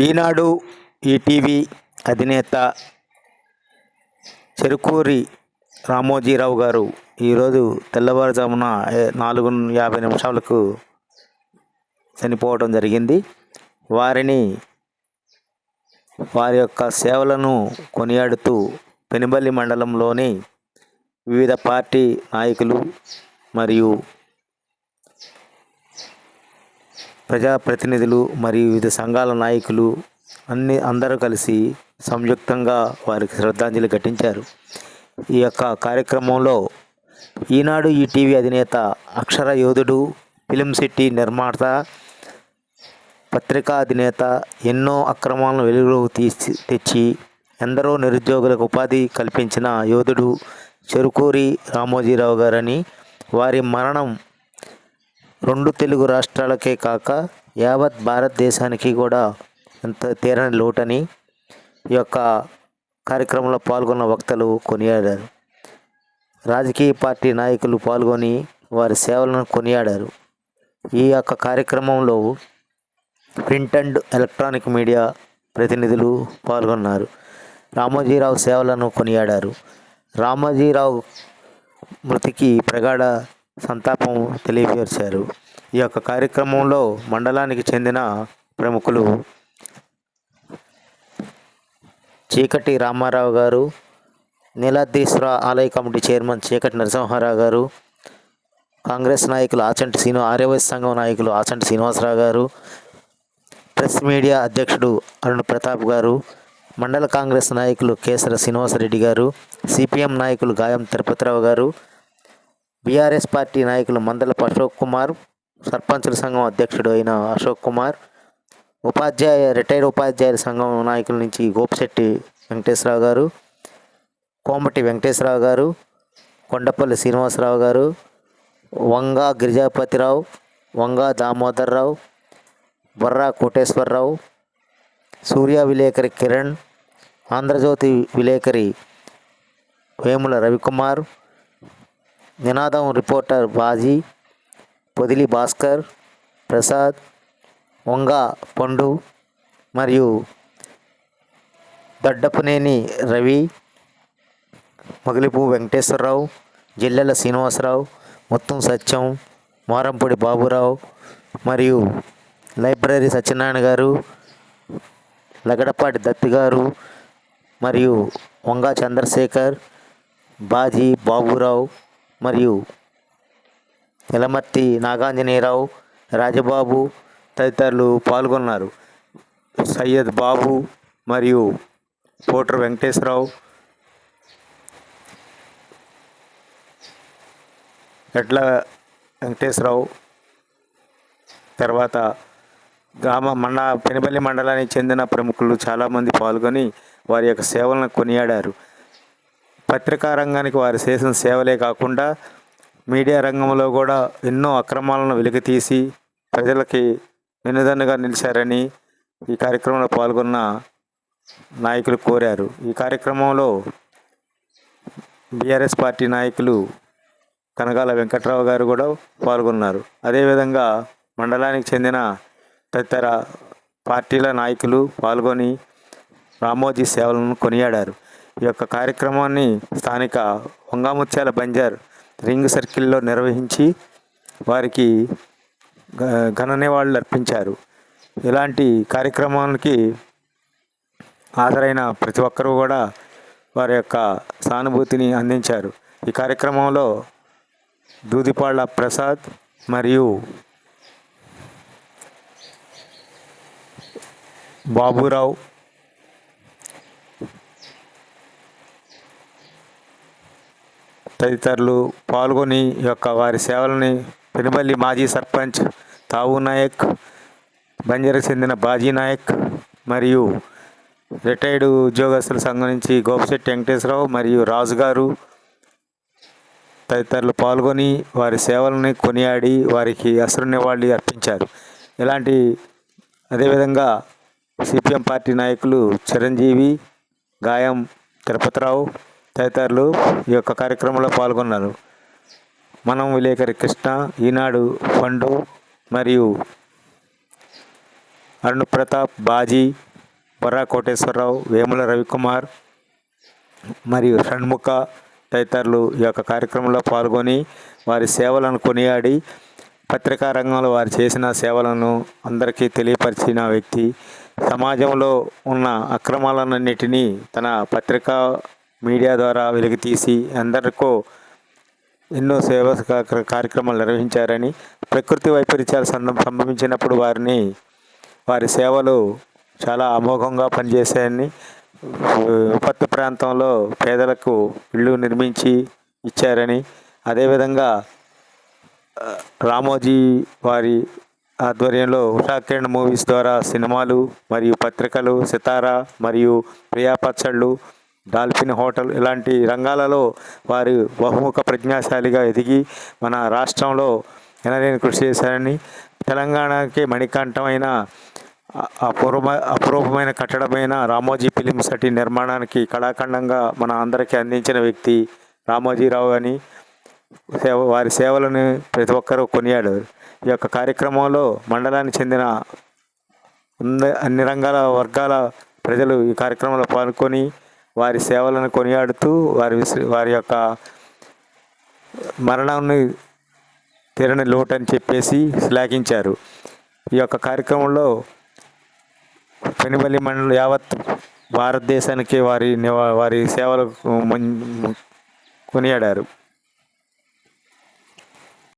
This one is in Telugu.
ఈనాడు ఈటీవీ అధినేత చెరుకూరి రామోజీరావు గారు ఈరోజు తెల్లవారుజామున నాలుగు యాభై నిమిషాలకు చనిపోవడం జరిగింది. వారిని వారి యొక్క సేవలను కొనియాడుతూ పెనుబల్లి మండలంలోని వివిధ పార్టీ నాయకులు మరియు ప్రజాప్రతినిధులు మరియు వివిధ సంఘాల నాయకులు అన్ని అందరూ కలిసి సంయుక్తంగా వారికి శ్రద్ధాంజలి ఘటించారు. ఈ యొక్క కార్యక్రమంలో ఈనాడు ఈ టీవీ అధినేత అక్షర యోధుడు ఫిలిం సిటీ నిర్మాత పత్రికా అధినేత ఎన్నో అక్రమాలను వెలుగులోకి తీసి తెచ్చి ఎందరో నిరుద్యోగులకు ఉపాధి కల్పించిన యోధుడు చెరుకూరి రామోజీరావు గారని వారి మరణం రెండు తెలుగు రాష్ట్రాలకే కాక యావత్ భారతదేశానికి కూడా ఎంత తీరని లోటని ఈ యొక్క కార్యక్రమంలో పాల్గొన్న వక్తలు కొనియాడారు. రాజకీయ పార్టీ నాయకులు పాల్గొని వారి సేవలను కొనియాడారు. ఈ యొక్క కార్యక్రమంలో ప్రింట్ అండ్ ఎలక్ట్రానిక్ మీడియా ప్రతినిధులు పాల్గొన్నారు. రామోజీరావు సేవలను కొనియాడారు. రామోజీరావు మృతికి ప్రగాఢ సంతాపం తెలియపరిచారు ఈ యొక్క కార్యక్రమంలో మండలానికి చెందిన ప్రముఖులు చీకటి రామారావు గారు నీలాద్రీశ్వర ఆలయ కమిటీ చైర్మన్ చీకటి నరసింహారావు గారు కాంగ్రెస్ నాయకులు ఆచంటి శ్రీను ఆర్యవైశ్య సంఘం నాయకులు ఆచంటి శ్రీనివాసరావు గారు ప్రెస్ మీడియా అధ్యక్షుడు అరుణ్ ప్రతాప్ గారు మండల కాంగ్రెస్ నాయకులు కేసర శ్రీనివాసరెడ్డి గారు సిపిఎం నాయకులు గాయం తిరుపతిరావు గారు బీఆర్ఎస్ పార్టీ నాయకులు మందలపు అశోక్ కుమార్ సర్పంచుల సంఘం అధ్యక్షుడు అయిన అశోక్ కుమార్ ఉపాధ్యాయ రిటైర్డ్ ఉపాధ్యాయుల సంఘం నాయకుల నుంచి గోపిశెట్టి వెంకటేశ్వరరావు గారు కోమటి వెంకటేశ్వరరావు గారు కొండపల్లి శ్రీనివాసరావు గారు వంగా గిరిజాపతిరావు వంగా దామోదర్రావు బొర్రా కోటేశ్వరరావు సూర్య విలేకరి కిరణ్ ఆంధ్రజ్యోతి విలేకరి వేముల రవికుమార్ నినాదం రిపోర్టర్ బాజీ పొదిలి భాస్కర్ ప్రసాద్ వంగ పండు మరియు దొడ్డపనేని రవి మొగలిపు వెంకటేశ్వరరావు జిల్లెల శ్రీనివాసరావు మొత్తం సత్యం మారంపూడి బాబురావు మరియు లైబ్రరీ సత్యనారాయణ గారు లగడపాటి దత్తి గారు మరియు వంగా చంద్రశేఖర్ బాజీ బాబురావు మరియు ఎలమర్తి నాగాంజనేయరావు రాజబాబు తదితరులు పాల్గొన్నారు. సయ్యద్ బాబు మరియు పోటర్ వెంకటేశ్వరరావు ఎడ్ల వెంకటేశ్వరరావు తర్వాత గ్రామ మండ పెనుబల్లి మండలానికి చెందిన ప్రముఖులు చాలామంది పాల్గొని వారి యొక్క సేవలను కొనియాడారు. పత్రికా రంగానికి వారు చేసిన సేవలే కాకుండా మీడియా రంగంలో కూడా ఎన్నో అక్రమాలను వెలికితీసి ప్రజలకి వెన్నుదన్నుగా నిలిచారని ఈ కార్యక్రమంలో పాల్గొన్న నాయకులు కోరారు. ఈ కార్యక్రమంలో బీఆర్ఎస్ పార్టీ నాయకులు కనగాల వెంకట్రావు గారు కూడా పాల్గొన్నారు. అదేవిధంగా మండలానికి చెందిన తదితర పార్టీల నాయకులు పాల్గొని రామోజీ సేవలను కొనియాడారు. ఈ యొక్క కార్యక్రమాన్ని స్థానిక వంగాముత్యాల బంజార్ రింగ్ సర్కిల్లో నిర్వహించి వారికి ఘన నివాళులు అర్పించారు. ఇలాంటి కార్యక్రమానికి హాజరైన ప్రతి ఒక్కరూ కూడా వారి యొక్క సానుభూతిని అందించారు. ఈ కార్యక్రమంలో దూదిపాళ్ళ ప్రసాద్ మరియు బాబురావు తదితరులు పాల్గొని యొక్క వారి సేవలని పెనుబల్లి మాజీ సర్పంచ్ తావు నాయక్ బంజారాకు చెందిన బాజీ నాయక్ మరియు రిటైర్డ్ ఉద్యోగస్తుల సంఘం నుంచి గోపిశెట్టి వెంకటేశ్వరరావు మరియు రాజు గారు తదితరులు పాల్గొని వారి సేవలని కొనియాడి వారికి అసలు నివాళి అర్పించారు. ఇలాంటి అదేవిధంగా సిపిఎం పార్టీ నాయకులు చిరంజీవి గాయం తిరుపతిరావు తదితరులు ఈ యొక్క కార్యక్రమంలో పాల్గొన్నారు. మనం విలేకరి కృష్ణ ఈనాడు ఫండు మరియు అరుణ్ ప్రతాప్ బాజీ బొర్రా కోటేశ్వరరావు వేముల రవికుమార్ మరియు షణ్ముఖ తదితరులు ఈ యొక్క కార్యక్రమంలో పాల్గొని వారి సేవలను కొనియాడి పత్రికా రంగంలో వారు చేసిన సేవలను అందరికీ తెలియపరిచిన వ్యక్తి. సమాజంలో ఉన్న అక్రమాలన్నిటినీ తన పత్రికా మీడియా ద్వారా వెలికితీసి అందరికీ ఎన్నో సేవా కార్యక్రమాలు నిర్వహించారని ప్రకృతి వైపరీత్యాలు సంద- సంభవించినప్పుడు వారిని వారి సేవలు చాలా అమోఘంగా పనిచేశాయని ఉపత్తి ప్రాంతంలో పేదలకు ఇళ్ళు నిర్మించి ఇచ్చారని అదేవిధంగా రామోజీ వారి ఆధ్వర్యంలో ఉషాకిరణ్ మూవీస్ ద్వారా సినిమాలు మరియు పత్రికలు సితారా మరియు ప్రియా పచ్చళ్ళు డాల్ఫిన్ హోటల్ ఇలాంటి రంగాలలో వారు బహుముఖ ప్రజ్ఞాశాలిగా ఎదిగి మన రాష్ట్రంలో ఎనలేని కృషి చేశారని తెలంగాణకి మణికంఠమైన అపూర్వ అపూర్వమైన కట్టడమైన రామోజీ ఫిలిం సిటీ నిర్మాణానికి కళాఖండంగా మన అందరికీ అందించిన వ్యక్తి రామోజీరావు అని సేవ వారి సేవలను ప్రతి ఒక్కరూ కొనియాడు ఈ యొక్క కార్యక్రమంలో మండలానికి చెందిన అన్ని రంగాల వర్గాల ప్రజలు ఈ కార్యక్రమంలో పాల్గొని వారి సేవలను కొనియాడుతూ వారి వారి యొక్క మరణాన్ని తీరని లోటని అని చెప్పేసి శ్లాఘించారు. ఈ యొక్క కార్యక్రమంలో పెనుబల్లి మండలం యావత్ భారతదేశానికి వారి వారి సేవలు కొనియాడారు.